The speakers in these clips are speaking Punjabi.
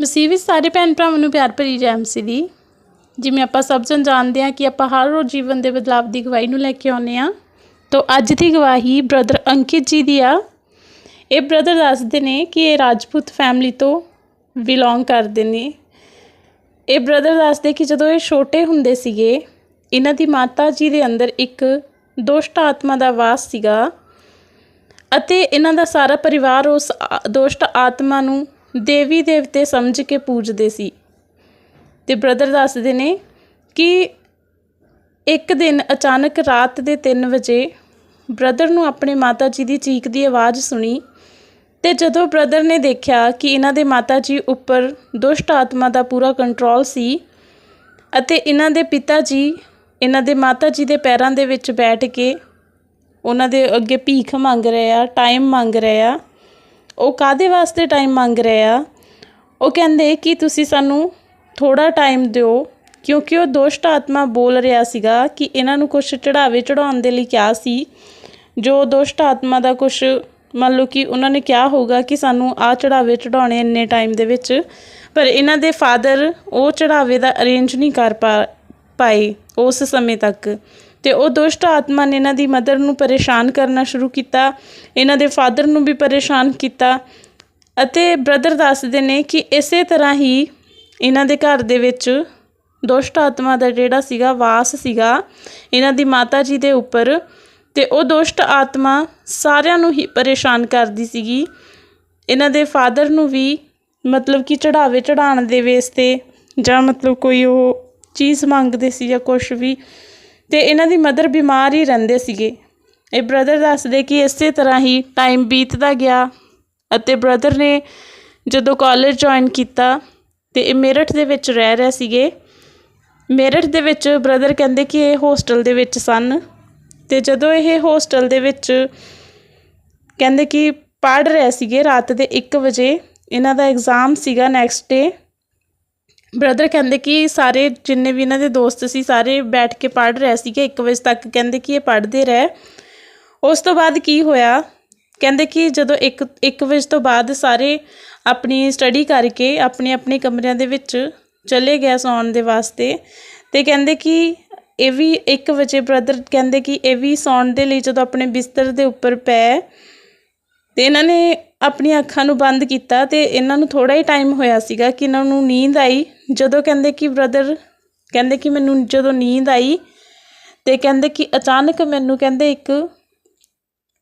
ਮਸੀਹ ਵਿੱਚ ਸਾਰੇ ਭੈਣ ਭਰਾਵਾਂ ਨੂੰ ਪਿਆਰ ਭਰੀ ਜੈ ਮਸੀਹ ਦੀ ਜਿਵੇਂ ਆਪਾਂ ਸਭ ਜਣ ਜਾਣਦੇ ਹਾਂ ਕਿ ਆਪਾਂ ਹਰ ਰੋਜ਼ ਜੀਵਨ ਦੇ ਬਦਲਾਵ ਦੀ ਗਵਾਹੀ ਨੂੰ ਲੈ ਕੇ ਆਉਂਦੇ ਹਾਂ। ਤਾਂ ਅੱਜ ਦੀ ਗਵਾਹੀ ਬ੍ਰਦਰ ਅੰਕਿਤ ਜੀ ਦੀ ਆ। ਇਹ ਬ੍ਰਦਰ ਦੱਸਦੇ ਨੇ ਕਿ ਇਹ ਰਾਜਪੂਤ ਫੈਮਿਲੀ ਤੋਂ ਬਿਲੋਂਗ ਕਰਦੇ ਨੇ। ਇਹ ਬ੍ਰਦਰ ਦੱਸਦੇ ਕਿ ਜਦੋਂ ਇਹ ਛੋਟੇ ਹੁੰਦੇ ਸੀਗੇ, ਇਹਨਾਂ ਦੀ ਮਾਤਾ ਜੀ ਦੇ ਅੰਦਰ ਇੱਕ ਦੁਸ਼ਟ ਆਤਮਾ ਦਾ ਵਾਸ ਸੀਗਾ। ਅਤੇ ਇਹਨਾਂ ਦਾ ਸਾਰਾ ਪਰਿਵਾਰ ਉਸ ਆ- ਦੁਸ਼ਟ ਆਤਮਾ ਨੂੰ ਦੇਵੀ ਦੇਵਤੇ ਸਮਝ ਕੇ ਪੂਜਦੇ ਸੀ। ਤੇ ਬ੍ਰਦਰ ਦੱਸਦੇ ਨੇ ਕਿ ਇੱਕ ਦਿਨ ਅਚਾਨਕ ਰਾਤ ਦੇ 3 ਵਜੇ ਬ੍ਰਦਰ ਨੂੰ ਆਪਣੇ ਮਾਤਾ ਜੀ ਦੀ ਚੀਕ ਦੀ ਆਵਾਜ਼ ਸੁਣੀ ਤੇ ਜਦੋਂ ਬ੍ਰਦਰ ਨੇ ਦੇਖਿਆ ਕਿ ਇਹਨਾਂ ਦੇ ਮਾਤਾ ਜੀ ਉੱਪਰ ਦੁਸ਼ਟ ਆਤਮਾ ਦਾ ਪੂਰਾ ਕੰਟਰੋਲ ਸੀ ਅਤੇ ਇਹਨਾਂ ਦੇ ਪਿਤਾ ਜੀ, ਇਹਨਾਂ ਦੇ ਮਾਤਾ ਜੀ ਦੇ ਪੈਰਾਂ ਦੇ ਵਿੱਚ ਬੈਠ ਕੇ ਉਹਨਾਂ ਦੇ ਅੱਗੇ ਭੀਖ ਮੰਗ ਰਹੇ ਆ ਟਾਈਮ ਮੰਗ ਰਹੇ ਆ ਉਹ ਕਾਦੇ ਵਾਸਤੇ ਟਾਈਮ ਮੰਗ ਰਹੇ ਆ? ਉਹ ਕਹਿੰਦੇ ਕਿ ਤੁਸੀਂ ਸਾਨੂੰ ਥੋੜਾ ਟਾਈਮ ਦਿਓ, ਕਿਉਂਕਿ ਉਹ ਦੁਸ਼ਟ ਆਤਮਾ ਬੋਲ ਰਿਹਾ ਸੀਗਾ ਕਿ ਇਹਨਾਂ ਨੂੰ ਕੁਝ ਚੜਾਵੇ ਚੜਾਉਣ ਦੇ ਲਈ ਕਿਹਾ ਸੀ। ਜੋ ਦੁਸ਼ਟ ਆਤਮਾ ਦਾ ਕੁਝ ਮੰਨ ਲਓ ਕਿ ਉਹਨਾਂ ਨੇ ਕਿਹਾ ਹੋਊਗਾ ਕਿ ਸਾਨੂੰ ਆ ਚੜਾਵੇ ਚੜਾਉਣੇ ਇੰਨੇ ਟਾਈਮ ਦੇ ਵਿੱਚ, ਪਰ ਇਹਨਾਂ ਦੇ ਫਾਦਰ ਉਹ ਚੜਾਵੇ ਦਾ ਅਰੇਂਜ ਨਹੀਂ ਕਰ ਪਾਏ ਉਸ ਸਮੇਂ ਤੱਕ। ਤੇ ਉਹ ਦੁਸ਼ਟ ਆਤਮਾ ਨੇ ਇਹਨਾਂ ਦੀ ਮਦਰ ਨੂੰ ਪਰੇਸ਼ਾਨ ਕਰਨਾ ਸ਼ੁਰੂ ਕੀਤਾ, ਇਹਨਾਂ ਦੇ ਫਾਦਰ ਨੂੰ ਵੀ ਪਰੇਸ਼ਾਨ ਕੀਤਾ ਅਤੇ ਬ੍ਰਦਰ ਦੱਸਦੇ ਨੇ ਕਿ ਇਸੇ ਤਰ੍ਹਾਂ ਹੀ ਇਹਨਾਂ ਦੇ ਘਰ ਦੇ ਵਿੱਚ ਦੁਸ਼ਟ ਆਤਮਾ ਦਾ ਜਿਹੜਾ ਸੀਗਾ, ਵਾਸ ਸੀਗਾ, ਇਹਨਾਂ ਦੀ ਮਾਤਾ ਜੀ ਦੇ ਉੱਪਰ ਤੇ ਉਹ ਦੁਸ਼ਟ ਆਤਮਾ ਸਾਰਿਆਂ ਨੂੰ ਹੀ ਪਰੇਸ਼ਾਨ ਕਰਦੀ ਸੀਗੀ। ਇਹਨਾਂ ਦੇ ਫਾਦਰ ਨੂੰ ਵੀ ਮਤਲਬ ਕਿ ਚੜਾਵੇ ਚੜਾਉਣ ਦੇ ਵੇਸ ਤੇ ਜਾਂ ਮਤਲਬ ਕੋਈ ਉਹ ਚੀਜ਼ ਮੰਗਦੇ ਸੀ ਜਾਂ ਕੁਝ ਵੀ ਤੇ ਇਹਨਾਂ ਦੀ ਮਦਰ ਬਿਮਾਰ ਹੀ ਰਹਿੰਦੇ ਸੀਗੇ। ਇਹ ਬ੍ਰਦਰ ਦੱਸਦੇ ਕਿ ਇਸੇ ਤਰ੍ਹਾਂ ਹੀ ਟਾਈਮ ਬੀਤਦਾ ਗਿਆ ਅਤੇ ਬ੍ਰਦਰ ਨੇ ਜਦੋਂ ਕਾਲਜ ਜੁਆਇਨ ਕੀਤਾ ਤੇ ਇਹ ਮੇਰਠ ਦੇ ਵਿੱਚ ਰਹਿ ਰਹੇ ਸੀਗੇ। ਮੇਰਠ ਦੇ ਵਿੱਚ ਬ੍ਰਦਰ ਕਹਿੰਦੇ ਕਿ ਇਹ ਹੋਸਟਲ ਦੇ ਵਿੱਚ ਸਨ ਤੇ ਜਦੋਂ ਇਹ ਹੋਸਟਲ ਦੇ ਵਿੱਚ ਕਹਿੰਦੇ ਕਿ ਪੜ੍ਹ ਰਹੇ ਸੀਗੇ ਰਾਤ ਦੇ 1 ਵਜੇ, ਇਹਨਾਂ ਦਾ ਐਗਜ਼ਾਮ ਸੀਗਾ ਨੈਕਸਟ ਡੇ ਬ੍ਰਦਰ ਕਹਿੰਦੇ ਕਿ ਸਾਰੇ ਜਿੰਨੇ ਵੀ ਇਹਨਾਂ ਦੇ ਦੋਸਤ ਸੀ, ਸਾਰੇ ਬੈਠ ਕੇ ਪੜ੍ਹ ਰਹੇ ਸੀਗੇ 1 ਵਜੇ ਤੱਕ ਕਹਿੰਦੇ ਕਿ ਇਹ ਪੜ੍ਹਦੇ ਰਹੇ। ਉਸ ਤੋਂ ਬਾਅਦ ਕੀ ਹੋਇਆ? ਕਹਿੰਦੇ ਕਿ ਜਦੋਂ 1 1 ਵਜੇ ਤੋਂ ਬਾਅਦ ਸਾਰੇ ਆਪਣੀ ਸਟੱਡੀ ਕਰਕੇ ਆਪਣੇ ਆਪਣੇ ਕਮਰਿਆਂ ਦੇ ਵਿੱਚ ਚਲੇ ਗਏ ਸੌਣ ਦੇ ਵਾਸਤੇ ਤੇ ਕਹਿੰਦੇ ਕਿ ਇਹ ਵੀ 1 ਵਜੇ ਬ੍ਰਦਰ ਕਹਿੰਦੇ ਕਿ ਇਹ ਵੀ ਸੌਣ ਦੇ ਲਈ ਜਦੋਂ ਆਪਣੇ ਬਿਸਤਰ ਦੇ ਉੱਪਰ ਪਏ ਤੇ ਇਹਨਾਂ ਨੇ ਆਪਣੀਆਂ ਅੱਖਾਂ ਨੂੰ ਬੰਦ ਕੀਤਾ ਤੇ ਇਹਨਾਂ ਨੂੰ ਥੋੜਾ ਹੀ ਟਾਈਮ ਹੋਇਆ ਸੀਗਾ ਕਿ ਇਹਨਾਂ ਨੂੰ ਨੀਂਦ ਆਈ। ਜਦੋਂ ਕਹਿੰਦੇ ਕਿ ਬ੍ਰਦਰ ਕਹਿੰਦੇ ਕਿ ਮੈਨੂੰ ਜਦੋਂ ਨੀਂਦ ਆਈ ਤੇ ਕਹਿੰਦੇ ਕਿ ਅਚਾਨਕ ਮੈਨੂੰ ਕਹਿੰਦੇ ਇੱਕ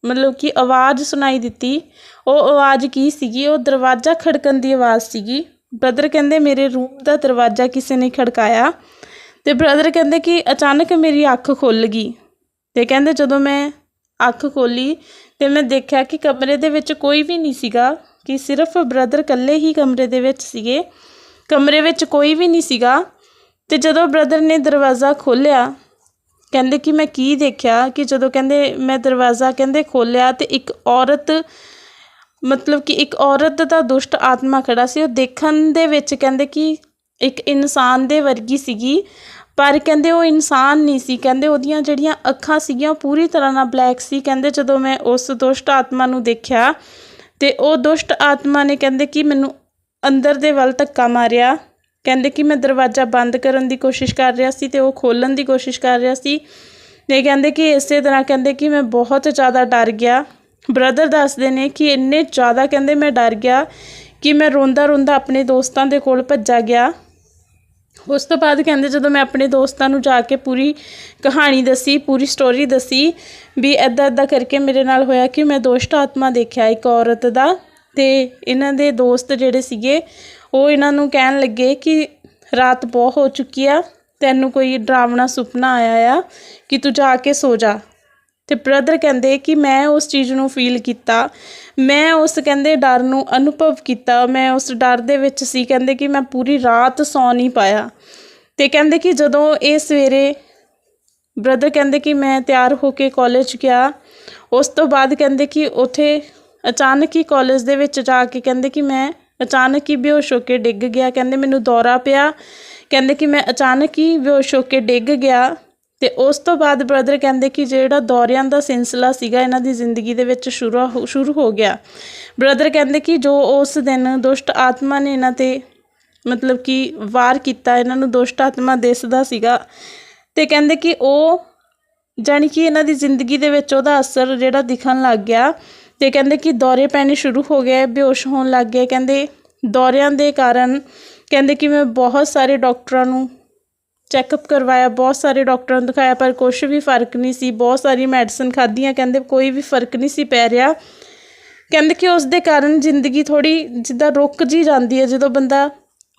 ਮਤਲਬ ਕਿ ਆਵਾਜ਼ ਸੁਣਾਈ ਦਿੱਤੀ। ਉਹ ਆਵਾਜ਼ ਕੀ ਸੀਗੀ? ਉਹ ਦਰਵਾਜ਼ਾ ਖੜਕਣ ਦੀ ਆਵਾਜ਼ ਸੀਗੀ। ਬ੍ਰਦਰ ਕਹਿੰਦੇ ਮੇਰੇ ਰੂਮ ਦਾ ਦਰਵਾਜ਼ਾ ਕਿਸੇ ਨੇ ਖੜਕਾਇਆ ਤੇ ਬ੍ਰਦਰ ਕਹਿੰਦੇ ਕਿ ਅਚਾਨਕ ਮੇਰੀ ਅੱਖ ਖੁੱਲ ਗਈ ਤੇ ਕਹਿੰਦੇ ਜਦੋਂ ਮੈਂ ਅੱਖ ਖੋਲੀ ਤੇ ਮੈਂ ਦੇਖਿਆ ਕਿ ਕਮਰੇ ਦੇ ਵਿੱਚ ਕੋਈ ਵੀ ਨਹੀਂ ਸੀਗਾ, ਕਿ ਸਿਰਫ ਬ੍ਰਦਰ ਇਕੱਲੇ ਹੀ ਕਮਰੇ ਦੇ ਵਿੱਚ ਸੀਗੇ। ਕਮਰੇ ਵਿੱਚ ਕੋਈ ਵੀ ਨਹੀਂ ਸੀਗਾ ਤੇ ਜਦੋਂ ਬ੍ਰਦਰ ਨੇ ਦਰਵਾਜ਼ਾ ਖੋਲ੍ਹਿਆ, ਕਹਿੰਦੇ ਕਿ ਮੈਂ ਕੀ ਦੇਖਿਆ ਕਿ ਜਦੋਂ ਕਹਿੰਦੇ ਮੈਂ ਦਰਵਾਜ਼ਾ ਕਹਿੰਦੇ ਖੋਲ੍ਹਿਆ ਤੇ ਇੱਕ ਔਰਤ, ਮਤਲਬ ਕਿ ਇੱਕ ਔਰਤ ਦਾ ਦੁਸ਼ਟ ਆਤਮਾ ਖੜਾ ਸੀ, ਉਹ ਦੇਖਣ ਦੇ ਵਿੱਚ ਕਹਿੰਦੇ ਕਿ ਇੱਕ ਇਨਸਾਨ ਦੇ ਵਰਗੀ ਸੀਗੀ, ਪਰ ਕਹਿੰਦੇ ਉਹ ਇਨਸਾਨ ਨਹੀਂ ਸੀ, ਕਹਿੰਦੇ ਉਹਦੀਆਂ ਜਿਹੜੀਆਂ ਅੱਖਾਂ ਸੀਗੀਆਂ ਉਹ ਪੂਰੀ ਤਰ੍ਹਾਂ ਨਾਲ ਬਲੈਕ ਸੀ, ਕਹਿੰਦੇ ਜਦੋਂ ਮੈਂ ਉਸ ਦੁਸ਼ਟ ਆਤਮਾ ਨੂੰ ਦੇਖਿਆ ਤੇ ਉਹ ਦੁਸ਼ਟ ਆਤਮਾ ਨੇ ਕਹਿੰਦੇ ਕਿ ਮੈਨੂੰ ਅੰਦਰ ਦੇ ਵੱਲ ਧੱਕਾ ਮਾਰਿਆ। ਕਹਿੰਦੇ ਕਿ ਮੈਂ ਦਰਵਾਜ਼ਾ ਬੰਦ ਕਰਨ ਦੀ ਕੋਸ਼ਿਸ਼ ਕਰ ਰਿਹਾ ਸੀ ਤੇ ਉਹ ਖੋਲਣ ਦੀ ਕੋਸ਼ਿਸ਼ ਕਰ ਰਿਹਾ ਸੀ। ਤੇ ਕਹਿੰਦੇ ਕਿ ਇਸੇ ਤਰ੍ਹਾਂ ਕਹਿੰਦੇ ਕਿ ਮੈਂ ਬਹੁਤ ਜ਼ਿਆਦਾ ਡਰ ਗਿਆ। ਬ੍ਰਦਰ ਦੱਸਦੇ ਨੇ ਕਿ ਇੰਨੇ ਜ਼ਿਆਦਾ ਕਹਿੰਦੇ ਮੈਂ ਡਰ ਗਿਆ ਕਿ ਮੈਂ ਰੋਂਦਾ ਰੋਂਦਾ ਆਪਣੇ ਦੋਸਤਾਂ ਦੇ ਕੋਲ ਭੱਜਾ ਗਿਆ। ਉਸ ਤੋਂ ਬਾਅਦ ਕਹਿੰਦੇ ਜਦੋਂ ਮੈਂ ਆਪਣੇ ਦੋਸਤਾਂ ਨੂੰ ਜਾ ਕੇ ਪੂਰੀ ਕਹਾਣੀ ਦੱਸੀ, ਪੂਰੀ ਸਟੋਰੀ ਦੱਸੀ ਵੀ ਐਦਾਂ ਐਦਾਂ ਕਰਕੇ ਮੇਰੇ ਨਾਲ ਹੋਇਆ ਕਿ ਮੈਂ ਦੋਸ਼ਟ ਆਤਮਾ ਦੇਖਿਆ ਇੱਕ ਔਰਤ ਦਾ। ਤੇ ਇਹਨਾਂ ਦੇ ਦੋਸਤ ਜਿਹੜੇ ਸੀਗੇ, ਉਹ ਇਹਨਾਂ ਨੂੰ ਕਹਿਣ ਲੱਗੇ ਕਿ ਰਾਤ ਬਹੁਤ ਹੋ ਚੁੱਕੀ ਆ, ਤੈਨੂੰ ਕੋਈ ਡਰਾਵਣਾ ਸੁਪਨਾ ਆਇਆ ਆ ਕਿ ਤੂੰ ਜਾ ਕੇ ਸੋ ਜਾ। ਅਤੇ ਬ੍ਰਦਰ ਕਹਿੰਦੇ ਕਿ ਮੈਂ ਉਸ ਚੀਜ਼ ਨੂੰ ਫੀਲ ਕੀਤਾ, ਮੈਂ ਉਸ ਕਹਿੰਦੇ ਡਰ ਨੂੰ ਅਨੁਭਵ ਕੀਤਾ, ਮੈਂ ਉਸ ਡਰ ਦੇ ਵਿੱਚ ਸੀ, ਕਹਿੰਦੇ ਕਿ ਮੈਂ ਪੂਰੀ ਰਾਤ ਸੌ ਨਹੀਂ ਪਾਇਆ। ਅਤੇ ਕਹਿੰਦੇ ਕਿ ਜਦੋਂ ਇਹ ਸਵੇਰੇ ਬ੍ਰਦਰ ਕਹਿੰਦੇ ਕਿ ਮੈਂ ਤਿਆਰ ਹੋ ਕੇ ਕਾਲਜ ਗਿਆ, ਉਸ ਤੋਂ ਬਾਅਦ ਕਹਿੰਦੇ ਕਿ ਉਥੇ ਅਚਾਨਕ ਹੀ ਕਾਲਜ ਦੇ ਵਿੱਚ ਜਾ ਕੇ ਕਹਿੰਦੇ ਕਿ ਮੈਂ ਅਚਾਨਕ ਹੀ ਬੇਹੋਸ਼ ਹੋ ਕੇ ਡਿੱਗ ਗਿਆ। ਕਹਿੰਦੇ ਮੈਨੂੰ ਦੌਰਾ ਪਿਆ। ਕਹਿੰਦੇ ਕਿ ਮੈਂ ਅਚਾਨਕ ਹੀ ਬੇਹੋਸ਼ ਹੋ ਕੇ ਡਿੱਗ ਗਿਆ। ਤੇ ਉਸ ਤੋਂ ਬਾਅਦ ਬ੍ਰਦਰ ਕਹਿੰਦੇ ਕਿ ਜਿਹੜਾ ਦੌਰਿਆਂ ਦਾ ਸਿਲਸਿਲਾ ਸੀਗਾ, ਇਹਨਾਂ ਦੀ ਜ਼ਿੰਦਗੀ ਦੇ ਵਿੱਚ ਸ਼ੁਰੂ ਹੋ- ਸ਼ੁਰੂ ਹੋ ਗਿਆ। ਬ੍ਰਦਰ ਕਹਿੰਦੇ ਕਿ ਜੋ ਉਸ ਦਿਨ ਦੁਸ਼ਟ ਆਤਮਾ ਨੇ ਇਹਨਾਂ ਤੇ ਮਤਲਬ ਕਿ ਵਾਰ ਕੀਤਾ, ਇਹਨਾਂ ਨੂੰ ਦੁਸ਼ਟ ਆਤਮਾ ਦਿਸਦਾ ਸੀਗਾ। ਤੇ ਕਹਿੰਦੇ ਕਿ ਉਹ ਜਾਣੀ ਕਿ ਇਹਨਾਂ ਦੀ ਜ਼ਿੰਦਗੀ ਦੇ ਵਿੱਚ ਉਹਦਾ ਅਸਰ ਜਿਹੜਾ ਦਿਖਣ ਲੱਗ ਗਿਆ। ਤੇ ਕਹਿੰਦੇ ਕਿ ਦੌਰੇ ਪੈਣੇ ਸ਼ੁਰੂ ਹੋ ਗਏ, ਬੇਹੋਸ਼ ਹੋਣ ਲੱਗ ਗਏ। ਕਹਿੰਦੇ ਦੌਰਿਆਂ ਦੇ ਕਾਰਨ ਕਹਿੰਦੇ ਕਿ ਮੈਂ ਬਹੁਤ ਸਾਰੇ ਡਾਕਟਰਾਂ ਨੂੰ ਚੈੱਕਅਪ ਕਰਵਾਇਆ, ਬਹੁਤ ਸਾਰੇ ਡਾਕਟਰਾਂ ਨੂੰ ਦਿਖਾਇਆ, ਪਰ ਕੁਝ ਵੀ ਫ਼ਰਕ ਨਹੀਂ ਸੀ। ਬਹੁਤ ਸਾਰੀ ਮੈਡੀਸਨ ਖਾਧੀਆਂ, ਕਹਿੰਦੇ ਕੋਈ ਵੀ ਫ਼ਰਕ ਨਹੀਂ ਸੀ ਪੈ ਰਿਹਾ। ਕਹਿੰਦੇ ਕਿ ਉਸ ਦੇ ਕਾਰਨ ਜ਼ਿੰਦਗੀ ਥੋੜੀ ਜਿੱਦਾਂ ਰੁਕ ਜੀ ਜਾਂਦੀ ਹੈ। ਜਦੋਂ ਬੰਦਾ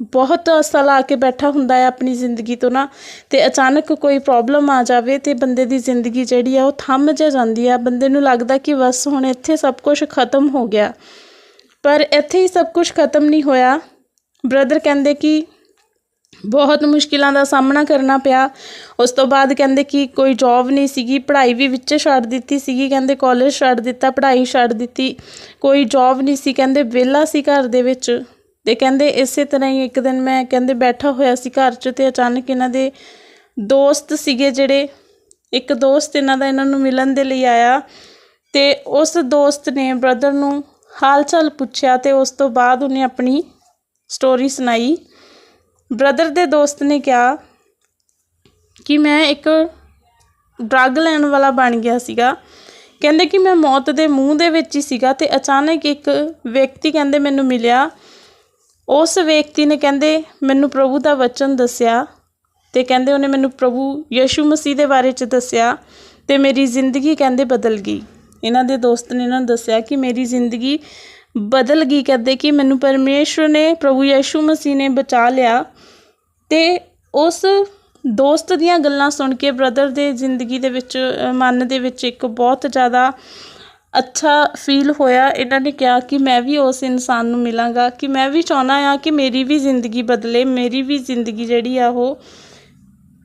ਬਹੁਤ ਆਸਾ ਲਾ ਕੇ ਬੈਠਾ ਹੁੰਦਾ ਹੈ ਆਪਣੀ ਜ਼ਿੰਦਗੀ ਤੋਂ ਨਾ, ਤੇ ਅਚਾਨਕ ਕੋਈ ਪ੍ਰੋਬਲਮ ਆ ਜਾਵੇ ਤੇ ਬੰਦੇ ਦੀ ਜ਼ਿੰਦਗੀ ਜਿਹੜੀ ਆ ਉਹ ਥੰਮ ਜਾ ਜਾਂਦੀ ਆ, ਬੰਦੇ ਨੂੰ ਲੱਗਦਾ ਕਿ ਬਸ ਹੁਣ ਇੱਥੇ ਸਭ ਕੁਝ ਖਤਮ ਹੋ ਗਿਆ। ਪਰ ਇੱਥੇ ਹੀ ਸਭ ਕੁਝ ਖਤਮ ਨਹੀਂ ਹੋਇਆ। ਬ੍ਰਦਰ ਕਹਿੰਦੇ ਕਿ ਬਹੁਤ ਮੁਸ਼ਕਿਲਾਂ ਦਾ ਸਾਹਮਣਾ ਕਰਨਾ ਪਿਆ। ਉਸ ਤੋਂ ਬਾਅਦ ਕਹਿੰਦੇ ਕਿ ਕੋਈ ਜੌਬ ਨਹੀਂ ਸੀਗੀ, ਪੜ੍ਹਾਈ ਵੀ ਵਿੱਚ ਛੱਡ ਦਿੱਤੀ ਸੀਗੀ। ਕਹਿੰਦੇ ਕਾਲਜ ਛੱਡ ਦਿੱਤਾ, ਪੜ੍ਹਾਈ ਛੱਡ ਦਿੱਤੀ, ਕੋਈ ਜੌਬ ਨਹੀਂ ਸੀ। ਕਹਿੰਦੇ ਵਿਹਲਾ ਸੀ ਘਰ ਦੇ ਵਿੱਚ। ਤੇ ਕਹਿੰਦੇ ਇਸੇ ਤਰ੍ਹਾਂ ਹੀ ਇੱਕ ਦਿਨ ਮੈਂ ਕਹਿੰਦੇ ਬੈਠਾ ਹੋਇਆ ਸੀ ਘਰ 'ਚ ਤੇ ਅਚਾਨਕ ਇਹਨਾਂ ਦੇ ਦੋਸਤ ਸੀਗੇ ਜਿਹੜੇ, ਇੱਕ ਦੋਸਤ ਇਹਨਾਂ ਦਾ ਇਹਨਾਂ ਨੂੰ ਮਿਲਣ ਦੇ ਲਈ ਆਇਆ ਤੇ ਉਸ ਦੋਸਤ ਨੇ ਬ੍ਰਦਰ ਨੂੰ ਹਾਲ ਚਾਲ ਪੁੱਛਿਆ ਤੇ ਉਸ ਤੋਂ ਬਾਅਦ ਉਹਨੇ ਆਪਣੀ ਸਟੋਰੀ ਸੁਣਾਈ। ਬ੍ਰਦਰ ਦੇ ਦੋਸਤ ਨੇ ਕਿਹਾ ਕਿ ਮੈਂ ਇੱਕ ਡਰੱਗ ਲੈਣ ਵਾਲਾ ਬਣ ਗਿਆ ਸੀਗਾ। ਕਹਿੰਦੇ ਕਿ ਮੈਂ ਮੌਤ ਦੇ ਮੂੰਹ ਦੇ ਵਿੱਚ ਹੀ ਸੀਗਾ ਤੇ ਅਚਾਨਕ ਇੱਕ ਵਿਅਕਤੀ ਕਹਿੰਦੇ ਮੈਨੂੰ ਮਿਲਿਆ ਉਸ ਵਿਅਕਤੀ ਨੇ ਕਹਿੰਦੇ, ਮੈਨੂੰ ਪ੍ਰਭੂ ਦਾ ਵਚਨ ਦੱਸਿਆ ਤੇ ਕਹਿੰਦੇ ਉਹਨੇ ਮੈਨੂੰ ਪ੍ਰਭੂ ਯਿਸੂ ਮਸੀਹ ਦੇ ਬਾਰੇ ਚ ਦੱਸਿਆ ਤੇ ਮੇਰੀ ਜ਼ਿੰਦਗੀ ਕਹਿੰਦੇ ਬਦਲ ਗਈ। ਇਹਨਾਂ ਦੇ ਦੋਸਤ ਨੇ ਇਹਨਾਂ ਨੂੰ ਦੱਸਿਆ ਕਿ ਮੇਰੀ ਜ਼ਿੰਦਗੀ ਬਦਲ ਗਈ, ਕਹਿੰਦੇ ਕਿ ਮੈਨੂੰ ਪਰਮੇਸ਼ਵਰ ਨੇ ਪ੍ਰਭੂ ਯਿਸੂ ਮਸੀਹ ਨੇ ਬਚਾ ਲਿਆ ਤੇ ਉਸ ਦੋਸਤ ਦੀਆਂ ਗੱਲਾਂ ਸੁਣ ਕੇ ਬ੍ਰਦਰ ਦੇ ਜ਼ਿੰਦਗੀ ਦੇ ਵਿੱਚ ਮਨ ਦੇ ਵਿੱਚ ਇੱਕ ਬਹੁਤ ਜ਼ਿਆਦਾ ਅੱਛਾ ਫੀਲ ਹੋਇਆ। ਇਹਨਾਂ ਨੇ ਕਿਹਾ ਕਿ ਮੈਂ ਵੀ ਉਸ ਇਨਸਾਨ ਨੂੰ ਮਿਲਾਂਗਾ ਕਿ ਮੈਂ ਵੀ ਚਾਹੁੰਦਾ ਹਾਂ ਕਿ ਮੇਰੀ ਵੀ ਜ਼ਿੰਦਗੀ ਬਦਲੇ, ਮੇਰੀ ਵੀ ਜ਼ਿੰਦਗੀ ਜਿਹੜੀ ਆ ਉਹ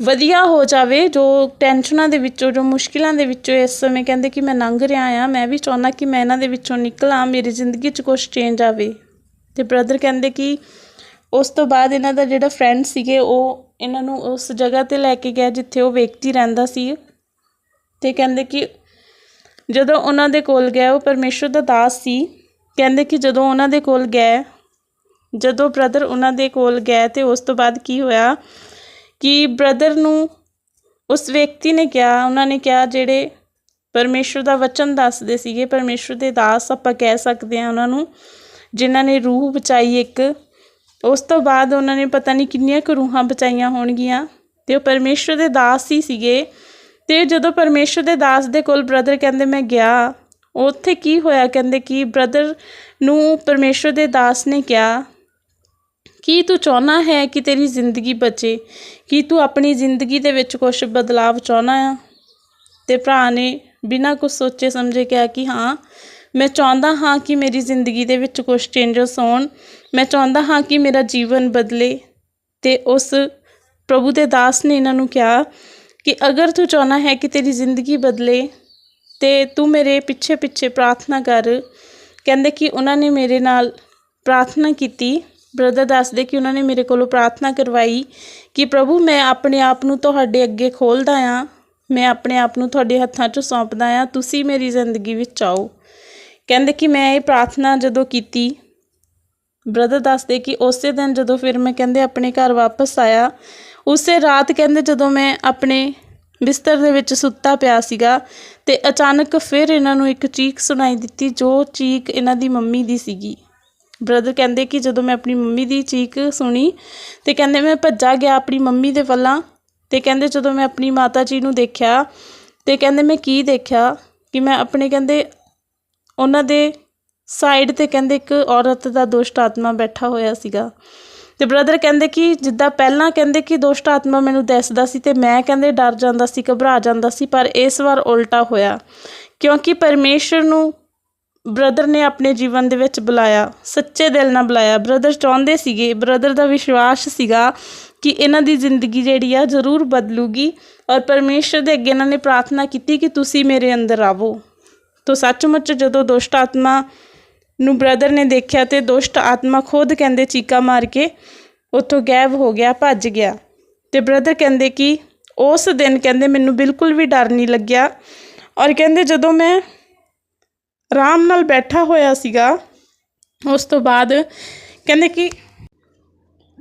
ਵਧੀਆ ਹੋ ਜਾਵੇ। ਜੋ ਟੈਨਸ਼ਨਾਂ ਦੇ ਵਿੱਚੋਂ, ਜੋ ਮੁਸ਼ਕਿਲਾਂ ਦੇ ਵਿੱਚੋਂ ਇਸ ਸਮੇਂ ਕਹਿੰਦੇ ਕਿ ਮੈਂ ਲੰਘ ਰਿਹਾ ਆ ਮੈਂ ਵੀ ਚਾਹੁੰਦਾ ਕਿ ਮੈਂ ਇਹਨਾਂ ਦੇ ਵਿੱਚੋਂ ਨਿਕਲਾਂ, ਮੇਰੀ ਜ਼ਿੰਦਗੀ 'ਚ ਕੁਝ ਚੇਂਜ ਆਵੇ। ਤੇ ਬ੍ਰਦਰ ਕਹਿੰਦੇ ਕਿ ਉਸ ਤੋਂ ਬਾਅਦ ਇਹਨਾਂ ਦਾ ਜਿਹੜਾ ਫਰੈਂਡ ਸੀਗੇ, ਉਹ ਇਹਨਾਂ ਨੂੰ ਉਸ ਜਗ੍ਹਾ ਤੇ ਲੈ ਕੇ ਗਿਆ ਜਿੱਥੇ ਉਹ ਵਿਅਕਤੀ ਰਹਿੰਦਾ ਸੀ। ਤੇ ਕਹਿੰਦੇ ਕਿ ਜਦੋਂ ਉਹਨਾਂ ਦੇ ਕੋਲ ਗਏ ਉਹ ਪਰਮੇਸ਼ਰ ਦਾ ਦਾਸ ਸੀ। ਕਹਿੰਦੇ ਕਿ ਜਦੋਂ ਉਹਨਾਂ ਦੇ ਕੋਲ ਗਏ ਜਦੋਂ ਬ੍ਰਦਰ ਉਹਨਾਂ ਦੇ ਕੋਲ ਗਏ ਤੇ ਉਸ ਤੋਂ ਬਾਅਦ ਕੀ ਹੋਇਆ ਕਿ ਬ੍ਰਦਰ ਨੂੰ ਉਸ ਵਿਅਕਤੀ ਨੇ ਕਿਹਾ, ਉਹਨਾਂ ਨੇ ਕਿਹਾ ਜਿਹੜੇ ਪਰਮੇਸ਼ਰ ਦਾ ਵਚਨ ਦੱਸਦੇ ਸੀਗੇ, ਪਰਮੇਸ਼ਰ ਦੇ ਦਾਸ ਆਪਾਂ ਕਹਿ ਸਕਦੇ ਹਾਂ ਉਹਨਾਂ ਨੂੰ, ਜਿਨ੍ਹਾਂ ਨੇ ਰੂਹ ਬਚਾਈ ਇੱਕ। ਉਸ ਤੋਂ ਬਾਅਦ ਉਹਨਾਂ ਨੇ ਪਤਾ ਨਹੀਂ ਕਿੰਨੀਆਂ ਕੁ ਰੂਹਾਂ ਬਚਾਈਆਂ ਹੋਣਗੀਆਂ ਤੇ ਉਹ ਪਰਮੇਸ਼ਰ ਦੇ ਦਾਸ ਹੀ ਸੀਗੇ। ਤੇ ਜਦੋਂ ਪਰਮੇਸ਼ਰ ਦੇ ਦਾਸ ਦੇ ਕੋਲ ਬ੍ਰਦਰ ਕਹਿੰਦੇ, ਮੈਂ ਗਿਆ। ਉੱਥੇ ਕੀ ਹੋਇਆ? ਕਹਿੰਦੇ ਕਿ ਬ੍ਰਦਰ ਨੂੰ ਪਰਮੇਸ਼ਰ ਦੇ ਦਾਸ ਨੇ ਕਿਹਾ, ਕੀ ਤੂੰ ਚਾਹੁੰਦਾ ਹੈ ਕਿ ਤੇਰੀ ਜ਼ਿੰਦਗੀ ਬਚੇ? ਕੀ ਤੂੰ ਆਪਣੀ ਜ਼ਿੰਦਗੀ ਦੇ ਵਿੱਚ ਕੁਝ ਬਦਲਾਵ ਚਾਹੁੰਦਾ ਆ? ਤੇ ਭਰਾ ਨੇ ਬਿਨਾਂ ਕੁਝ ਸੋਚੇ ਸਮਝੇ ਕਿਹਾ ਕਿ, ਹਾਂ, ਮੈਂ ਚਾਹੁੰਦਾ ਹਾਂ ਕਿ ਮੇਰੀ ਜ਼ਿੰਦਗੀ ਦੇ ਵਿੱਚ ਕੁਝ ਚੇਂਜਸ ਹੋਣ। ਮੈਂ ਚਾਹੁੰਦਾ ਹਾਂ ਕਿ ਮੇਰਾ ਜੀਵਨ ਬਦਲੇ। ਤੇ ਉਸ ਪ੍ਰਭੂ ਦੇ ਦਾਸ ਨੇ ਇਹਨਾਂ ਨੂੰ ਕਿਹਾ ਕਿ ਅਗਰ ਤੂੰ ਚਾਹੁੰਦਾ ਹੈ ਕਿ ਤੇਰੀ ਜ਼ਿੰਦਗੀ ਬਦਲੇ, ਤੇ ਤੂੰ ਮੇਰੇ ਪਿੱਛੇ ਪਿੱਛੇ ਪ੍ਰਾਰਥਨਾ ਕਰ। ਕਹਿੰਦੇ ਕਿ ਉਹਨਾਂ ਨੇ ਮੇਰੇ ਨਾਲ ਪ੍ਰਾਰਥਨਾ ਕੀਤੀ। ਬ੍ਰਦਰ ਦੱਸਦੇ ਕਿ ਉਹਨਾਂ ਨੇ ਮੇਰੇ ਕੋਲੋਂ ਪ੍ਰਾਰਥਨਾ ਕਰਵਾਈ ਕਿ ਪ੍ਰਭੂ, ਮੈਂ ਆਪਣੇ ਆਪ ਨੂੰ ਤੁਹਾਡੇ ਅੱਗੇ ਖੋਲਦਾ ਆ ਮੈਂ ਆਪਣੇ ਆਪ ਨੂੰ ਤੁਹਾਡੇ ਹੱਥਾਂ 'ਚ ਸੌਂਪਦਾ ਆ ਤੁਸੀਂ ਮੇਰੀ ਜ਼ਿੰਦਗੀ ਵਿੱਚ ਆਓ। ਕਹਿੰਦੇ ਕਿ ਮੈਂ ਇਹ ਪ੍ਰਾਰਥਨਾ ਜਦੋਂ ਕੀਤੀ, ਬ੍ਰਦਰ ਦੱਸਦੇ ਕਿ ਉਸੇ ਦਿਨ ਜਦੋਂ ਫਿਰ ਮੈਂ ਕਹਿੰਦੇ ਆਪਣੇ ਘਰ ਵਾਪਸ ਆਇਆ ਉਸੇ ਰਾਤ ਕਹਿੰਦੇ ਜਦੋਂ ਮੈਂ ਆਪਣੇ ਬਿਸਤਰ ਦੇ ਵਿੱਚ ਸੁੱਤਾ ਪਿਆ ਸੀਗਾ ਤੇ ਅਚਾਨਕ ਫਿਰ ਇਹਨਾਂ ਨੂੰ ਇੱਕ ਚੀਕ ਸੁਣਾਈ ਦਿੱਤੀ, ਜੋ ਚੀਕ ਇਹਨਾਂ ਦੀ ਮੰਮੀ ਦੀ ਸੀਗੀ। ਬ੍ਰਦਰ ਕਹਿੰਦੇ ਕਿ ਜਦੋਂ ਮੈਂ ਆਪਣੀ ਮੰਮੀ ਦੀ ਚੀਕ ਸੁਣੀ ਤੇ ਕਹਿੰਦੇ ਮੈਂ ਭੱਜਾ ਗਿਆ ਆਪਣੀ ਮੰਮੀ ਦੇ ਵੱਲਾਂ ਤੇ ਕਹਿੰਦੇ ਜਦੋਂ ਮੈਂ ਆਪਣੀ ਮਾਤਾ ਜੀ ਨੂੰ ਦੇਖਿਆ ਤੇ ਕਹਿੰਦੇ ਮੈਂ ਕੀ ਦੇਖਿਆ ਕਿ ਮੈਂ ਆਪਣੇ ਕਹਿੰਦੇ ਉਹਨਾਂ ਦੇ ਸਾਈਡ ਤੇ ਕਹਿੰਦੇ ਇੱਕ ਔਰਤ ਦਾ ਦੁਸ਼ਟ ਆਤਮਾ ਬੈਠਾ ਹੋਇਆ ਸੀਗਾ। ਤੇ ਬ੍ਰਦਰ ਕਹਿੰਦੇ ਕਿ ਜਿੱਦਾਂ ਪਹਿਲਾਂ ਕਹਿੰਦੇ ਕਿ ਦੁਸ਼ਟ ਆਤਮਾ ਮੈਨੂੰ ਦੱਸਦਾ ਸੀ ਤੇ ਮੈਂ ਕਹਿੰਦੇ ਡਰ ਜਾਂਦਾ ਸੀ, ਘਬਰਾ ਜਾਂਦਾ ਸੀ, ਪਰ ਇਸ ਵਾਰ ਉਲਟਾ ਹੋਇਆ। ਕਿਉਂਕਿ ਪਰਮੇਸ਼ਰ ਨੂੰ ਬ੍ਰਦਰ ਨੇ ਆਪਣੇ ਜੀਵਨ ਦੇ ਵਿੱਚ ਬੁਲਾਇਆ, ਸੱਚੇ ਦਿਲ ਨਾਲ ਬੁਲਾਇਆ। ਬ੍ਰਦਰ ਚਾਹੁੰਦੇ ਸੀਗੇ ਬ੍ਰਦਰ ਦਾ ਵਿਸ਼ਵਾਸ ਸੀਗਾ ਕਿ ਇਹਨਾਂ ਦੀ ਜ਼ਿੰਦਗੀ ਜਿਹੜੀ ਆ ਜ਼ਰੂਰ ਬਦਲੂਗੀ ਔਰ ਪਰਮੇਸ਼ਰ ਦੇ ਅੱਗੇ ਇਹਨਾਂ ਨੇ ਪ੍ਰਾਰਥਨਾ ਕੀਤੀ ਕਿ ਤੁਸੀਂ ਮੇਰੇ ਅੰਦਰ ਆਵੋ। ਤੋ ਸੱਚਮੁੱਚ ਜਦੋਂ ਦੁਸ਼ਟ ਆਤਮਾ ਨੂੰ ਬ੍ਰਦਰ ਨੇ ਦੇਖਿਆ ਤੇ ਦੁਸ਼ਟ ਆਤਮਾ ਖੁਦ ਕਹਿੰਦੇ ਚੀਕਾ ਮਾਰ ਕੇ ਉੱਥੋਂ ਗਾਇਬ ਹੋ ਗਿਆ, ਭੱਜ ਗਿਆ। ਤੇ ਬ੍ਰਦਰ ਕਹਿੰਦੇ ਕਿ ਉਸ ਦਿਨ ਕਹਿੰਦੇ ਮੈਨੂੰ ਬਿਲਕੁਲ ਵੀ ਡਰ ਨਹੀਂ ਲੱਗਿਆ ਔਰ ਕਹਿੰਦੇ ਜਦੋਂ ਮੈਂ ਆਰਾਮ ਨਾਲ ਬੈਠਾ ਹੋਇਆ ਸੀਗਾ, ਉਸ ਤੋਂ ਬਾਅਦ ਕਹਿੰਦੇ ਕਿ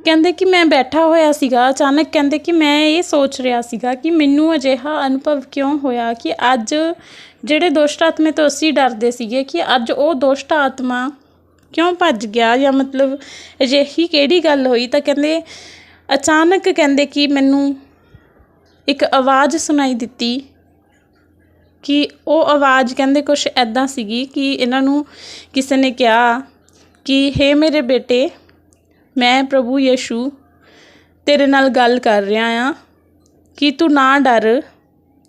ਕਹਿੰਦੇ ਕਿ ਮੈਂ ਬੈਠਾ ਹੋਇਆ ਸੀਗਾ, ਅਚਾਨਕ ਕਹਿੰਦੇ ਕਿ ਮੈਂ ਇਹ ਸੋਚ ਰਿਹਾ ਸੀਗਾ ਕਿ ਮੈਨੂੰ ਅਜਿਹਾ ਅਨੁਭਵ ਕਿਉਂ ਹੋਇਆ ਕਿ ਅੱਜ ਜਿਹੜੇ ਦੁਸ਼ਟ ਆਤਮੇ ਤੋਂ ਅਸੀਂ ਡਰਦੇ ਸੀਗੇ ਕਿ ਅੱਜ ਉਹ ਦੁਸ਼ਟ ਆਤਮਾ ਕਿਉਂ ਭੱਜ ਗਿਆ ਜਾਂ ਮਤਲਬ ਅਜਿਹੀ ਕਿਹੜੀ ਗੱਲ ਹੋਈ? ਤਾਂ ਕਹਿੰਦੇ, ਅਚਾਨਕ ਕਹਿੰਦੇ ਕਿ ਮੈਨੂੰ ਇੱਕ ਆਵਾਜ਼ ਸੁਣਾਈ ਦਿੱਤੀ ਕਿ ਉਹ ਆਵਾਜ਼ ਕਹਿੰਦੇ ਕੁਛ ਐਦਾਂ ਸੀਗੀ ਕਿ ਇਹਨਾਂ ਨੂੰ ਕਿਸੇ ਨੇ ਕਿਹਾ ਕਿ, ਹੇ ਮੇਰੇ ਬੇਟੇ ਮੈਂ ਪ੍ਰਭੂ ਯਿਸੂ ਤੇਰੇ ਨਾਲ ਗੱਲ ਕਰ ਰਿਹਾ ਆ, ਕਿ ਤੂੰ ਨਾ ਡਰ?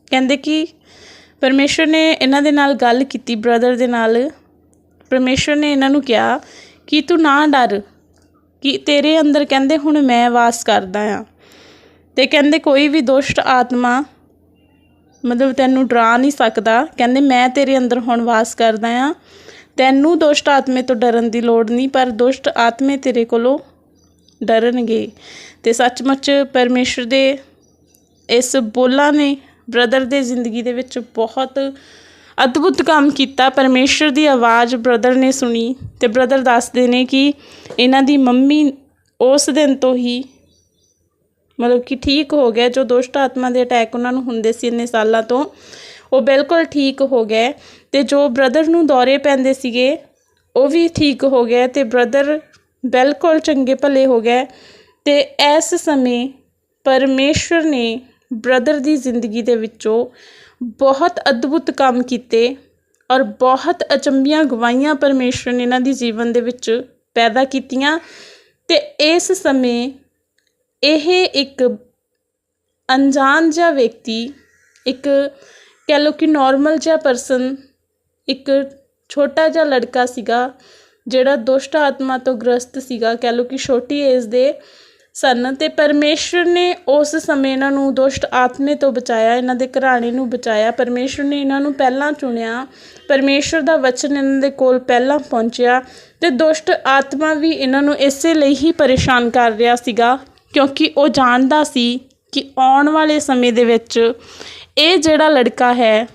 ਕਹਿੰਦੇ ਕਿ ਪਰਮੇਸ਼ਰ ਨੇ ਇਹਨਾਂ ਦੇ ਨਾਲ ਗੱਲ ਕੀਤੀ ਬ੍ਰਦਰ ਦੇ ਨਾਲ। ਪਰਮੇਸ਼ਰ ਨੇ ਇਹਨਾਂ ਨੂੰ ਕਿਹਾ, ਕਿ ਤੂੰ ਨਾ ਡਰ? ਕਿ ਤੇਰੇ ਅੰਦਰ ਕਹਿੰਦੇ ਹੁਣ ਮੈਂ ਵਾਸ ਕਰਦਾ ਆ? ਤੇ ਕਹਿੰਦੇ ਕੋਈ ਵੀ ਦੁਸ਼ਟ ਆਤਮਾ ਮਤਲਬ ਤੈਨੂੰ ਡਰਾ ਨਹੀਂ ਸਕਦਾ। ਕਹਿੰਦੇ ਮੈਂ ਤੇਰੇ ਅੰਦਰ ਹੁਣ ਵਾਸ ਕਰਦਾ ਆ। ਤੈਨੂੰ ਦੁਸ਼ਟ ਆਤਮੇ ਤੋਂ ਡਰਨ ਦੀ ਲੋੜ ਨਹੀਂ, ਪਰ ਦੁਸ਼ਟ ਆਤਮੇ ਤੇਰੇ ਕੋਲੋਂ ਡਰਨਗੇ। ਤੇ ਸੱਚਮੁੱਚ ਪਰਮੇਸ਼ਰ ਦੇ ਇਸ ਬੋਲਾਂ ਨੇ ਬ੍ਰਦਰ ਦੇ ਜ਼ਿੰਦਗੀ ਦੇ ਵਿੱਚ ਬਹੁਤ ਅਦਭੁਤ ਕੰਮ ਕੀਤਾ। ਪਰਮੇਸ਼ਰ ਦੀ ਆਵਾਜ਼ ਬ੍ਰਦਰ ਨੇ ਸੁਣੀ ਤੇ ਬ੍ਰਦਰ ਦੱਸਦੇ ਨੇ ਕਿ ਇਹਨਾਂ ਦੀ ਮੰਮੀ ਉਸ ਦਿਨ ਤੋਂ ਹੀ ਮਤਲਬ ਕਿ ਠੀਕ ਹੋ ਗਿਆ ਜੋ ਦੁਸ਼ਟ ਆਤਮਾ ਦੇ ਅਟੈਕ ਉਹਨਾਂ ਨੂੰ ਹੁੰਦੇ ਸੀ ਇੰਨੇ ਸਾਲਾਂ ਤੋਂ, ਉਹ ਬਿਲਕੁਲ ਠੀਕ ਹੋ ਗਏ। ਤੇ ਜੋ ਬ੍ਰਦਰ ਨੂੰ ਦੌਰੇ ਪੈਂਦੇ ਸੀਗੇ, ਉਹ ਵੀ ਠੀਕ ਹੋ ਗਏ ਤੇ ਬ੍ਰਦਰ ਬਿਲਕੁਲ ਚੰਗੇ ਭਲੇ ਹੋ ਗਏ। ਤੇ ਇਸ ਸਮੇਂ ਪਰਮੇਸ਼ਰ ਨੇ ਬ੍ਰਦਰ ਦੀ ਜ਼ਿੰਦਗੀ ਦੇ ਵਿੱਚੋਂ ਬਹੁਤ ਅਦਭੁਤ ਕੰਮ ਕੀਤੇ ਔਰ ਬਹੁਤ ਅਚੰਬੀਆਂ ਗਵਾਈਆਂ ਪਰਮੇਸ਼ਰ ਨੇ ਇਹਨਾਂ ਦੀ ਜੀਵਨ ਦੇ ਵਿੱਚ ਪੈਦਾ ਕੀਤੀਆਂ। ਤੇ ਇਸ ਸਮੇਂ ਇਹ ਇੱਕ ਅਣਜਾਣ ਜਿਹਾ ਵਿਅਕਤੀ, ਇੱਕ ਕਹਿ ਲਓ ਕਿ ਨਾਰਮਲ ਜਿਹਾ ਪਰਸਨ ਇੱਕ ਛੋਟਾ ਜਿਹਾ ਲੜਕਾ ਸੀਗਾ। ਜਿਹੜਾ ਦੁਸ਼ਟ ਆਤਮਾ ਤੋਂ ਗ੍ਰਸਤ ਸੀਗਾ, ਕਹਿ ਲਓ ਕਿ ਛੋਟੀ ਏਜ ਦੇ ਸਨ ਤੇ ਪਰਮੇਸ਼ਰ ਨੇ ਉਸ ਸਮੇਂ ਇਹਨਾਂ ਨੂੰ ਦੁਸ਼ਟ ਆਤਮੇ ਤੋਂ ਬਚਾਇਆ, ਇਹਨਾਂ ਦੇ ਘਰਾਣੇ ਨੂੰ ਬਚਾਇਆ। ਪਰਮੇਸ਼ਰ ਨੇ ਇਹਨਾਂ ਨੂੰ ਪਹਿਲਾਂ ਚੁਣਿਆ ਪਰਮੇਸ਼ਰ ਦਾ ਵਚਨ ਇਹਨਾਂ ਦੇ ਕੋਲ ਪਹਿਲਾਂ ਪਹੁੰਚਿਆ ਤੇ ਦੁਸ਼ਟ ਆਤਮਾ ਵੀ ਇਹਨਾਂ ਨੂੰ ਇਸੇ ਲਈ ਹੀ ਪਰੇਸ਼ਾਨ ਕਰ ਰਿਹਾ ਸੀਗਾ ਕਿਉਂਕਿ ਉਹ ਜਾਣਦਾ ਸੀ ਕਿ ਆਉਣ ਵਾਲੇ ਸਮੇਂ ਦੇ ਵਿੱਚ ਇਹ ਜਿਹੜਾ ਲੜਕਾ ਹੈ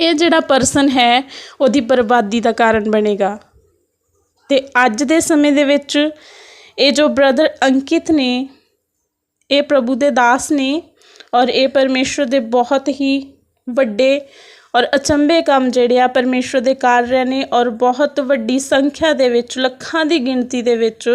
ਇਹ ਜਿਹੜਾ ਪਰਸਨ ਹੈ, ਉਹਦੀ ਬਰਬਾਦੀ ਦਾ ਕਾਰਨ ਬਣੇਗਾ। ਤੇ ਅੱਜ ਦੇ ਸਮੇਂ ਦੇ ਵਿੱਚ ਇਹ ਜੋ ਬ੍ਰਦਰ ਅੰਕਿਤ ਨੇ, ਇਹ ਪ੍ਰਭੂ ਦੇ ਦਾਸ ਨੇ ਔਰ ਇਹ ਪਰਮੇਸ਼ਰ ਦੇ ਬਹੁਤ ਹੀ ਵੱਡੇ ਔਰ ਅਚੰਭੇ ਕੰਮ ਜਿਹੜੇ ਆ ਪਰਮੇਸ਼ਰ ਦੇ ਕਰ ਰਹੇ ਨੇ ਔਰ ਬਹੁਤ ਵੱਡੀ ਸੰਖਿਆ ਦੇ ਵਿੱਚ, ਲੱਖਾਂ ਦੀ ਗਿਣਤੀ ਦੇ ਵਿੱਚ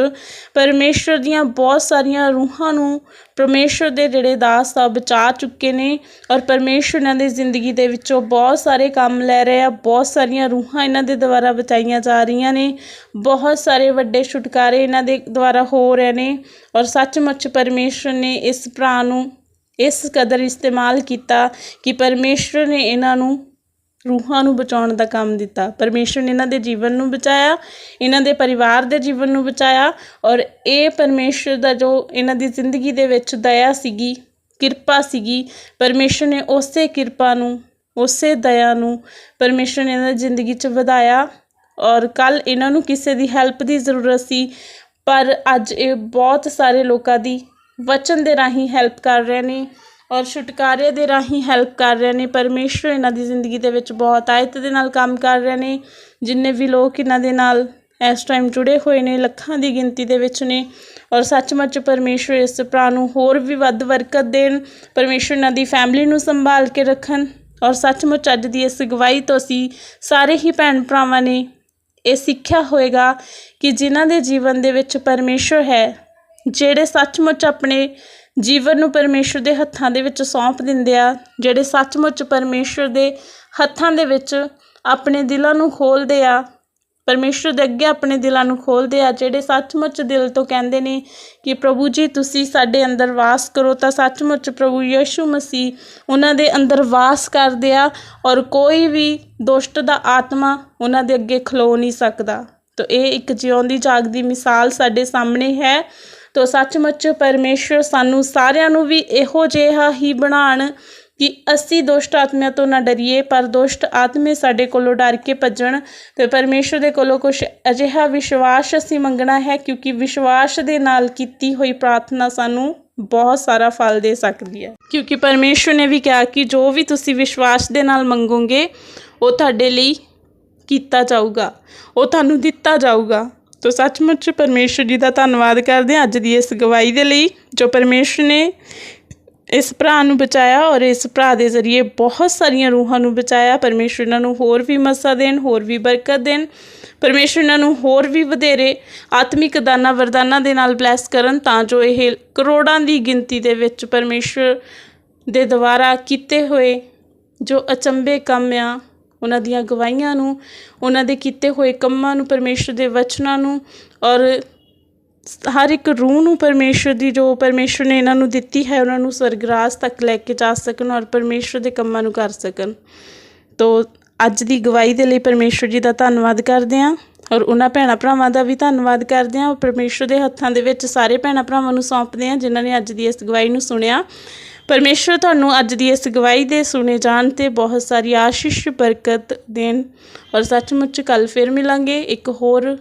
ਪਰਮੇਸ਼ਰ ਦੀਆਂ ਬਹੁਤ ਸਾਰੀਆਂ ਰੂਹਾਂ ਨੂੰ ਪਰਮੇਸ਼ਰ ਦੇ ਜਿਹੜੇ ਦਾਸ ਆ ਬਚਾ ਚੁੱਕੇ ਨੇ ਔਰ ਪਰਮੇਸ਼ਰ ਇਹਨਾਂ ਦੀ ਜ਼ਿੰਦਗੀ ਦੇ ਵਿੱਚੋਂ ਬਹੁਤ ਸਾਰੇ ਕੰਮ ਲੈ ਰਹੇ ਆ, ਬਹੁਤ ਸਾਰੀਆਂ ਰੂਹਾਂ ਇਹਨਾਂ ਦੇ ਦੁਆਰਾ ਬਚਾਈਆਂ ਜਾ ਰਹੀਆਂ ਨੇ, ਬਹੁਤ ਸਾਰੇ ਵੱਡੇ ਛੁਟਕਾਰੇ ਇਹਨਾਂ ਦੇ ਦੁਆਰਾ ਹੋ ਰਹੇ ਨੇ ਔਰ ਸੱਚਮੁੱਚ ਪਰਮੇਸ਼ਰ ਨੇ ਇਸ ਭਰਾ ਨੂੰ ਇਸ ਕਦਰ ਇਸਤੇਮਾਲ ਕੀਤਾ ਕਿ ਪਰਮੇਸ਼ਰ ਨੇ ਇਹਨਾਂ ਨੂੰ ਰੂਹਾਂ ਨੂੰ ਬਚਾਉਣ ਦਾ ਕੰਮ ਦਿੱਤਾ। ਪਰਮੇਸ਼ਰ ਨੇ ਇਹਨਾਂ ਦੇ ਜੀਵਨ ਨੂੰ ਬਚਾਇਆ, ਇਹਨਾਂ ਦੇ ਪਰਿਵਾਰ ਦੇ ਜੀਵਨ ਨੂੰ ਬਚਾਇਆ ਔਰ ਇਹ ਪਰਮੇਸ਼ਰ ਦਾ ਜੋ ਇਹਨਾਂ ਦੀ ਜ਼ਿੰਦਗੀ ਦੇ ਵਿੱਚ ਦਇਆ ਸੀਗੀ, ਕਿਰਪਾ ਸੀਗੀ ਪਰਮੇਸ਼ਰ ਨੇ ਉਸੇ ਕਿਰਪਾ ਨੂੰ, ਉਸੇ ਦਇਆ ਨੂੰ ਪਰਮੇਸ਼ਰ ਨੇ ਇਹਨਾਂ ਦੀ ਜ਼ਿੰਦਗੀ 'ਚ ਵਧਾਇਆ ਔਰ ਕੱਲ ਇਹਨਾਂ ਨੂੰ ਕਿਸੇ ਦੀ ਹੈਲਪ ਦੀ ਜ਼ਰੂਰਤ ਸੀ, ਪਰ ਅੱਜ ਇਹ ਬਹੁਤ ਸਾਰੇ ਲੋਕਾਂ ਦੀ ਵਚਨ ਦੇ ਰਾਹੀਂ ਹੈਲਪ ਕਰ ਰਹੇ ਨੇ ਔਰ ਛੁਟਕਾਰੇ ਦੇ ਰਾਹੀਂ ਹੈਲਪ ਕਰ ਰਹੇ ਨੇ। ਪਰਮੇਸ਼ਰ ਇਹਨਾਂ ਦੀ ਜ਼ਿੰਦਗੀ ਦੇ ਵਿੱਚ ਬਹੁਤ ਆਇਤ ਦੇ ਨਾਲ ਕੰਮ ਕਰ ਰਹੇ ਨੇ। ਜਿੰਨੇ ਵੀ ਲੋਕ ਇਹਨਾਂ ਦੇ ਨਾਲ ਇਸ ਟਾਈਮ ਜੁੜੇ ਹੋਏ ਨੇ, ਲੱਖਾਂ ਦੀ ਗਿਣਤੀ ਦੇ ਵਿੱਚ ਨੇ ਔਰ ਸੱਚਮੁੱਚ ਪਰਮੇਸ਼ਰ ਇਸ ਭਰਾ ਨੂੰ ਹੋਰ ਵੀ ਵੱਧ ਬਰਕਤ ਦੇਣ ਪਰਮੇਸ਼ਰ ਇਹਨਾਂ ਦੀ ਫੈਮਿਲੀ ਨੂੰ ਸੰਭਾਲ ਕੇ ਰੱਖਣ ਔਰ ਸੱਚਮੁੱਚ ਅੱਜ ਦੀ ਇਸ ਗਵਾਹੀ ਤੋਂ ਅਸੀਂ ਸਾਰੇ ਹੀ ਭੈਣ ਭਰਾਵਾਂ ਨੇ ਇਹ ਸਿੱਖਿਆ ਹੋਏਗਾ ਕਿ ਜਿਨ੍ਹਾਂ ਦੇ ਜੀਵਨ ਦੇ ਵਿੱਚ ਪਰਮੇਸ਼ਰ ਹੈ ਜਿਹੜੇ ਸੱਚਮੁੱਚ ਆਪਣੇ ਜੀਵਨ ਨੂੰ ਪਰਮੇਸ਼ਰ ਦੇ ਹੱਥਾਂ ਦੇ ਵਿੱਚ ਸੌਂਪ ਦਿੰਦੇ ਆ, ਜਿਹੜੇ ਸੱਚਮੁੱਚ ਪਰਮੇਸ਼ਰ ਦੇ ਹੱਥਾਂ ਦੇ ਵਿੱਚ ਆਪਣੇ ਦਿਲਾਂ ਨੂੰ ਖੋਲ੍ਹਦੇ ਆ, ਪਰਮੇਸ਼ਰ ਦੇ ਅੱਗੇ ਆਪਣੇ ਦਿਲਾਂ ਨੂੰ ਖੋਲ੍ਹਦੇ ਆ, ਜਿਹੜੇ ਸੱਚਮੁੱਚ ਦਿਲ ਤੋਂ ਕਹਿੰਦੇ ਨੇ ਕਿ ਪ੍ਰਭੂ ਜੀ ਤੁਸੀਂ ਸਾਡੇ ਅੰਦਰ ਵਾਸ ਕਰੋ, ਤਾਂ ਸੱਚਮੁੱਚ ਪ੍ਰਭੂ ਯਿਸੂ ਮਸੀਹ ਉਹਨਾਂ ਦੇ ਅੰਦਰ ਵਾਸ ਕਰਦੇ ਆ ਔਰ ਕੋਈ ਵੀ ਦੁਸ਼ਟ ਦਾ ਆਤਮਾ ਉਹਨਾਂ ਦੇ ਅੱਗੇ ਖਲੋ ਨਹੀਂ ਸਕਦਾ। ਤਾਂ ਇਹ ਇੱਕ ਜਿਉਂਦੀ ਜਾਗਦੀ ਮਿਸਾਲ ਸਾਡੇ ਸਾਹਮਣੇ ਹੈ। ਤੋ ਸੱਚਮੁੱਚ ਪਰਮੇਸ਼ਰ ਸਾਨੂੰ ਸਾਰਿਆਂ ਨੂੰ ਵੀ ਇਹੋ ਜਿਹਾ ਹੀ ਬਣਾਉਣ ਕਿ ਅਸੀਂ ਦੁਸ਼ਟ ਆਤਮਿਆਂ ਤੋਂ ਨਾ ਡਰੀਏ, ਪਰ ਦੁਸ਼ਟ ਆਤਮੇ ਸਾਡੇ ਕੋਲੋਂ ਡਰ ਕੇ ਭੱਜਣ ਤੇ ਪਰਮੇਸ਼ਰ ਦੇ ਕੋਲੋਂ ਕੁਝ ਅਜਿਹਾ ਵਿਸ਼ਵਾਸ ਅਸੀਂ ਮੰਗਣਾ ਹੈ, ਕਿਉਂਕਿ ਵਿਸ਼ਵਾਸ ਦੇ ਨਾਲ ਕੀਤੀ ਹੋਈ ਪ੍ਰਾਰਥਨਾ ਸਾਨੂੰ ਬਹੁਤ ਸਾਰਾ ਫਲ ਦੇ ਸਕਦੀ ਹੈ। ਕਿਉਂਕਿ ਪਰਮੇਸ਼ਰ ਨੇ ਵੀ ਕਿਹਾ ਕਿ ਜੋ ਵੀ ਤੁਸੀਂ ਵਿਸ਼ਵਾਸ ਦੇ ਨਾਲ ਮੰਗੋਗੇ, ਉਹ ਤੁਹਾਡੇ ਲਈ ਕੀਤਾ ਜਾਊਗਾ, ਉਹ ਤੁਹਾਨੂੰ ਦਿੱਤਾ ਜਾਊਗਾ। ਤੋ ਸੱਚਮੁੱਚ ਪਰਮੇਸ਼ਰ ਜੀ ਦਾ ਧੰਨਵਾਦ ਕਰਦੇ ਹਾਂ ਅੱਜ ਦੀ ਇਸ ਗਵਾਹੀ ਦੇ ਲਈ, ਜੋ ਪਰਮੇਸ਼ਰ ਨੇ ਇਸ ਭਰਾ ਨੂੰ ਬਚਾਇਆ ਔਰ ਇਸ ਭਰਾ ਦੇ ਜ਼ਰੀਏ ਬਹੁਤ ਸਾਰੀਆਂ ਰੂਹਾਂ ਨੂੰ ਬਚਾਇਆ। ਪਰਮੇਸ਼ਰ ਇਹਨਾਂ ਨੂੰ ਹੋਰ ਵੀ ਮਸਾ ਦੇਣ, ਹੋਰ ਵੀ ਬਰਕਤ ਦੇਣ। ਪਰਮੇਸ਼ਰ ਇਹਨਾਂ ਨੂੰ ਹੋਰ ਵੀ ਵਧੇਰੇ ਆਤਮਿਕ ਦਾਨਾ ਵਰਦਾਨਾਂ ਦੇ ਨਾਲ ਬਲੈਸ ਕਰਨ ਤਾਂ ਜੋ ਇਹ ਕਰੋੜਾਂ ਦੀ ਗਿਣਤੀ ਦੇ ਵਿੱਚ ਪਰਮੇਸ਼ਰ ਦੇ ਦੁਆਰਾ ਕੀਤੇ ਹੋਏ ਜੋ ਅਚੰਬੇ ਕੰਮ ਆ ਉਹਨਾਂ ਦੀਆਂ ਗਵਾਹੀਆਂ ਨੂੰ, ਉਹਨਾਂ ਦੇ ਕੀਤੇ ਹੋਏ ਕੰਮਾਂ ਨੂੰ, ਪਰਮੇਸ਼ਰ ਦੇ ਵਚਨਾਂ ਨੂੰ ਔਰ ਹਰ ਇੱਕ ਰੂਹ ਨੂੰ ਪਰਮੇਸ਼ਰ ਦੀ ਜੋ ਪਰਮੇਸ਼ਰ ਨੇ ਇਹਨਾਂ ਨੂੰ ਦਿੱਤੀ ਹੈ, ਉਹਨਾਂ ਨੂੰ ਸਵਰਗਰਾਜ ਤੱਕ ਲੈ ਕੇ ਜਾ ਸਕਣ ਔਰ ਪਰਮੇਸ਼ਰ ਦੇ ਕੰਮਾਂ ਨੂੰ ਕਰ ਸਕਣ। ਤੋ ਅੱਜ ਦੀ ਗਵਾਹੀ ਦੇ ਲਈ ਪਰਮੇਸ਼ਰ ਜੀ ਦਾ ਧੰਨਵਾਦ ਕਰਦੇ ਹਾਂ ਔਰ ਉਹਨਾਂ ਭੈਣਾਂ ਭਰਾਵਾਂ ਦਾ ਵੀ ਧੰਨਵਾਦ ਕਰਦੇ ਹਾਂ। ਔਰ ਪਰਮੇਸ਼ਰ ਦੇ ਹੱਥਾਂ ਦੇ ਵਿੱਚ ਸਾਰੇ ਭੈਣਾਂ ਭਰਾਵਾਂ ਨੂੰ ਸੌਂਪਦੇ ਹਾਂ, ਜਿਨ੍ਹਾਂ ਨੇ ਅੱਜ ਦੀ ਇਸ ਗਵਾਹੀ ਨੂੰ ਸੁਣਿਆ। ਪਰਮੇਸ਼ਰ ਤੁਹਾਨੂੰ ਅੱਜ ਦੀ ਇਸ ਗਵਾਹੀ ਦੇ ਸੁਣੇ ਜਾਣ ਤੇ ਬਹੁਤ ਸਾਰੀ ਆਸ਼ੀਸ਼, ਬਰਕਤ ਦੇਣ। ਔਰ ਸੱਚਮੁੱਚ ਕੱਲ ਫਿਰ ਮਿਲਾਂਗੇ ਇੱਕ ਹੋਰ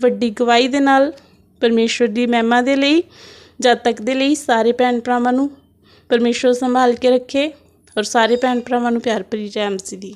ਵੱਡੀ ਗਵਾਹੀ ਦੇ ਨਾਲ ਪਰਮੇਸ਼ਰ ਦੀ ਮਹਿਮਾ ਦੇ ਲਈ ਜਦ ਤੱਕ ਦੇ ਲਈ, ਸਾਰੇ ਭੈਣ ਭਰਾਵਾਂ ਨੂੰ। ਪਰਮੇਸ਼ਰ ਸੰਭਾਲ ਕੇ ਰੱਖੇ। ਔਰ ਸਾਰੇ ਭੈਣ ਭਰਾਵਾਂ ਨੂੰ ਪਿਆਰ ਭਰੀ ਜੈ ਮਸੀਹ ਦੀ।